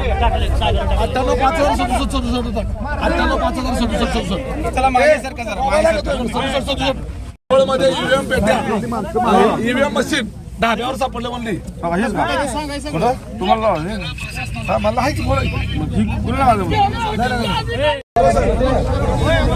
अठ्ठ्याण्णव पाच हजार सदुसष्ट सदुसष्ट अठ्ठ्याण्णव पाच हजार सदुसष्ट सदुसष्ट चला मागे सरका जरा मागे मध्ये ईव्हीएम पेट्या ईव्हीएम मशीन ढाब्यावर सापडले म्हणली हा, हेच का? कुठं? तुम्हाला हे. मला आहे की बोला.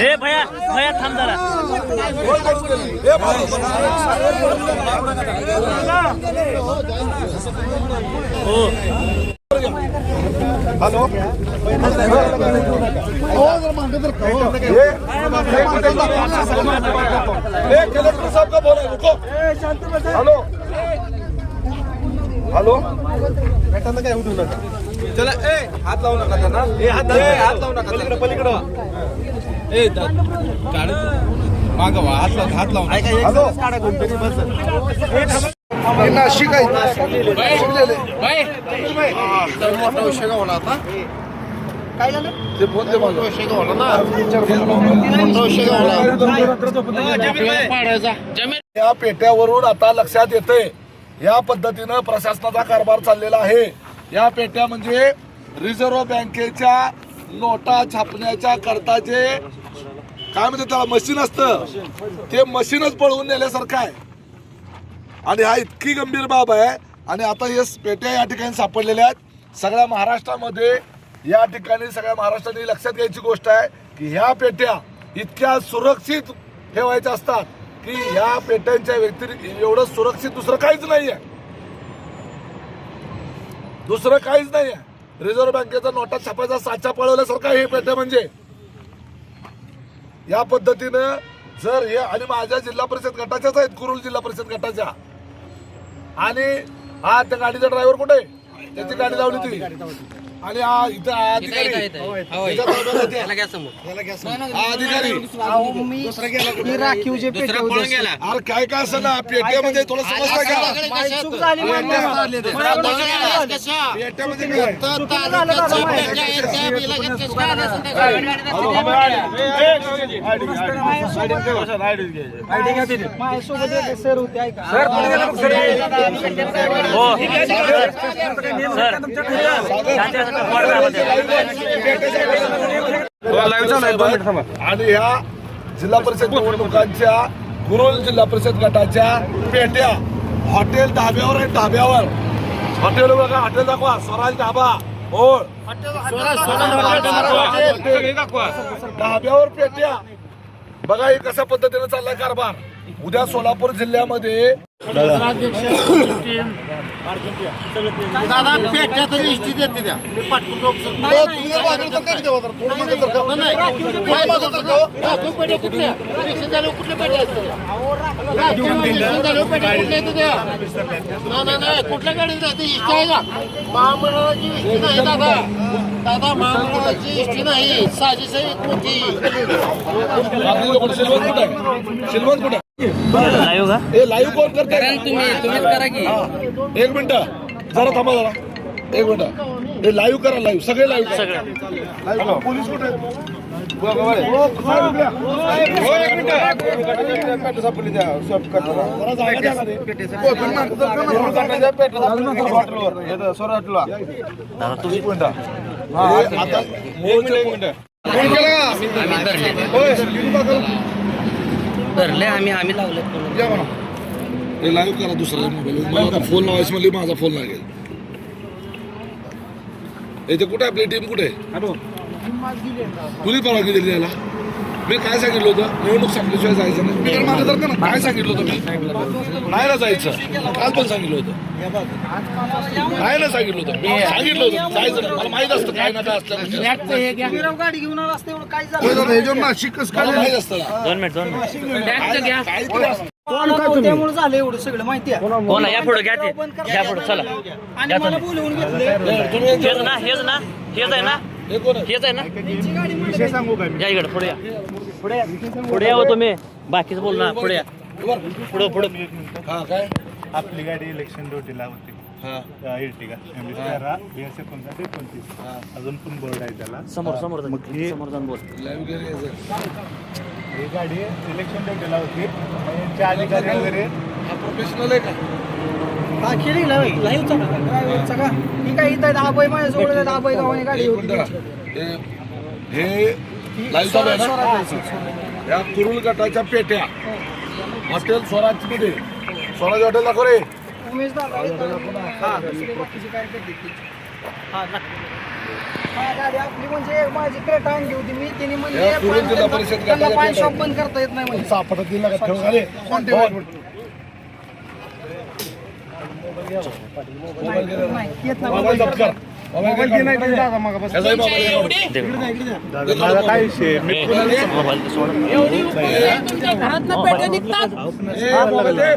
हे भया भया थांब जरा. हॅलो. कलेक्टर साहब का बोला रुको हॅलो. हॅलो भेटायला काय उठू नका. चला ए हात लावू नका त्यांना. ए हात ए, हात लावू नका. पलीकडे पलीकडे. ए माग हात लावू हात लावू हॅलो. नाशिक आहे. मोठा विषय गावला आता काय झालं? ते बोलले माझा विषय गावला ना. मोठा विषय या पेट्यावरून आता लक्षात येते या पद्धतीनं प्रशासनाचा कारभार चाललेला आहे. या पेट्या म्हणजे रिझर्व्ह बँकेच्या नोटा छापण्याच्या करता जे काय म्हणते त्याला मशीन असतं. ते मशीनच पळवून नेल्यासारखं आहे. आणि हा इतकी गंभीर बाब आहे. आणि आता हे पेट्या या ठिकाणी सापडलेल्या आहेत. सगळ्या महाराष्ट्रामध्ये या ठिकाणी सगळ्या महाराष्ट्राने लक्षात घ्यायची गोष्ट आहे की ह्या पेट्या इतक्या सुरक्षित ठेवायच्या असतात की ह्या पेट्यांच्या व्यतिरिक्त एवढं सुरक्षित दुसरं काहीच नाही आहे दुसरं काहीच नाही आहे रिझर्व्ह बँकेचा नोटा छापायचा साचा पळवल्यासारखा हे पेट्या म्हणजे. या पद्धतीनं जर हे आणि माझ्या जिल्हा परिषद गटाच्याच आहेत कुरुल जिल्हा परिषद गटाच्या. आणि हा त्या गाडीचा ड्रायव्हर कुठे आहे? त्याची गाडी लावली ती. आणि हा इथं हा अधिकारी. हा अधिकारी. राखीव जे अरे काय काय असं ना पेट्यामध्ये थोडं समजतं का चूक झाली पेट्यामध्ये काय? माझ्यासोबत एक सर होते ऐका. सर. आणि ह्या जिल्हा परिषद निवडणुकांच्या गुरुल जिल्हा परिषद गटाच्या पेट्या हॉटेल ढाब्यावर आहे ढाब्यावर. हॉटेल बघा हॉटेल दाखवा स्वराज ढाबा हो ढाब्यावर पेट्या. बघा हे कशा पद्धतीने चाललाय कारभार. उद्या सोलापूर जिल्ह्यामध्ये दादा पेट्या तरी इष्टी देते त्या. मी पाठवून कुठल्या? पेट्या असतात कुठल्या गाडीत राहते? इष्टी आहे का? महामंडळाची इष्टी नाही दादा. दादा महामंडळाची इष्टी नाही. साजेस आहे मोठी. कुठं? लाईव्ह का? हे लाईव्ह कोण करताय. हा. एक मिनिट. जरा थांबा जरा. एक मिनिट. हे लाईव्ह करा लाईव्ह सगळे लाईव्ह करा. करा. पोलीस कुठे? हो. हो, एक मिनिट. जरा जागा द्या ना रे. हो, तुम्ही मागं धरले आम्ही आम्ही लावले या म्हणा. हे लाईव्ह करा दुसऱ्या मोबाईल मला आता फोन लावायचं म्हणले माझा फोन लागेल. इथे कुठे आपली टीम कुठे आहे? कुणी परवानगी दिली याला? मी काय सांगितलं होतं? निवडणूक संपल्याशिवाय जायचं नाही. मी तर माझं तर ना काय सांगितलं होतं मी? नाही ना जायचं. काल पण सांगितलं होतं. नाही ना सांगितलं होतं. मी सांगितलं होतं. जायचं नाही. मला माहीत असतं काय ना काय असलं गाडी घेऊन आला असते. एवढं काय झालं? कसं काय मला माहीत असतं. दोन मिनिट दोन मिनिट. त्यामुळे झालं एवढं सगळं माहिती आहे? या पुढे घ्या ते घ्या पुढे. चला. आणि मला तुम्ही. बोलवून घेतले हे, हेच ना हेच ना. हेच आहे ना? हेच आहे ना? त्यांची गाडी म्हणलं या इकडे पुढे या. पुढे या. पुढे या हो तुम्ही. बाकीचं बोल ना पुढे या. पुढे पुढे. हा काय? आपली गाडी इलेक्शन ड्युटीला होती. हा. इर्टिगा तेरा बीएस एकोणसाठ एकोणतीस. अजून पण बोर्ड आहे त्याला. समोर समोर मग हे- समोर जाऊन बोल. लाईव्ह. ही गाडी इलेक्शन ड्युटीला होती. यांचे अधिकारी वगैरे हा प्रोफेशनल आहे का? हा केली लाईव्हचा का? ही काय इथं गावाने गाडी होती. हे लाईव्ह चालू आहे ना? स्वराज- या कुरुल गटाच्या पेट्या. हॉटेल स्वराजमध्ये. स्वराज हॉटेल दाखव रे. उमेश दादा हा. हा. हा, गाडी आपली म्हणजे माझी क्रेटा आणली होती मी. त्यांनी म्हणजे पान-. शॉप बंद करता येत नाही म्हणजे सापडत दिला का खाली मोबाईल गेला. नाही, येत नाही मोबाईल जप्त कर मोबाईल घे काढून. दादा मग बस याचाही मोबाईल घे काढून. दे. दादा माझा काय विषय मी ए, कोणाला दे? मोबाईल सोड ए, मोबाईल दे.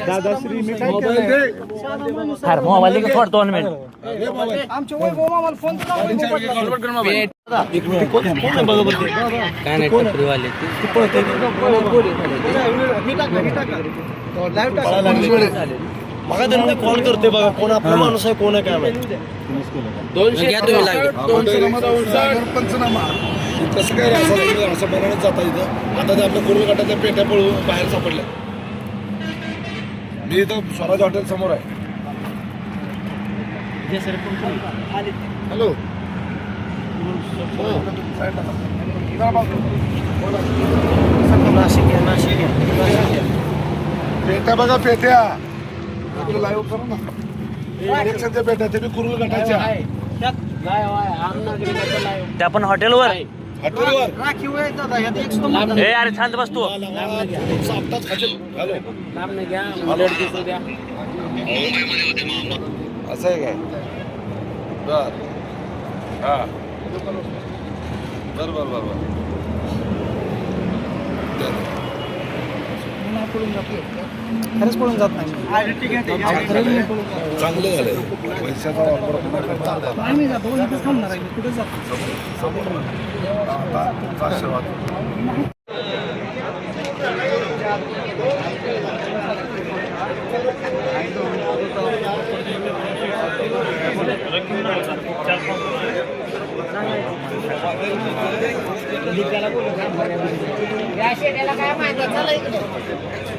दादा श्री मी काय अरे मोबाईल दे थोडं दोन मिनिट. काय नाही टपरीवाले बघा त्यांना कॉल करते बघा. कोण आपला माणूस आहे कोण आहे काय माहिती. दोनशे घ्या तुम्ही पंचनामा पंचनामा. कसं काय रे असं लागलं, असं बनवण्यात जाता इथं. आता ते आपल्या कुरुल गटाच्या पेट्या पळून बाहेर सापडल्या. मी इथं स्वराज हॉटेल समोर आहे. हॅलो. पेट्या बघा पेट्या. आपलं लाईव्ह करू ना. इलेक्शनच्या पेट्या ते बी कुरुल गटाच्या. त्या पण हॉटेलवर हॉटेलवर राखीव आहे दादा ह्यात एक स्तंभ ए अरे शांत बस तू. सापटाच खाशील हॅलो. असं आहे काय? बर. हा. बर बर बर बर. पळून जातो खरंच पळून जात नाही. चांगलं झालंय पैशाचा वापर पुन्हा करता आला. नाही मी जातो इथेच थांबणार आहे मी कुठे जातो? आता तुमचा आशीर्वाद या शेट्याला काय माहिती? इकडे.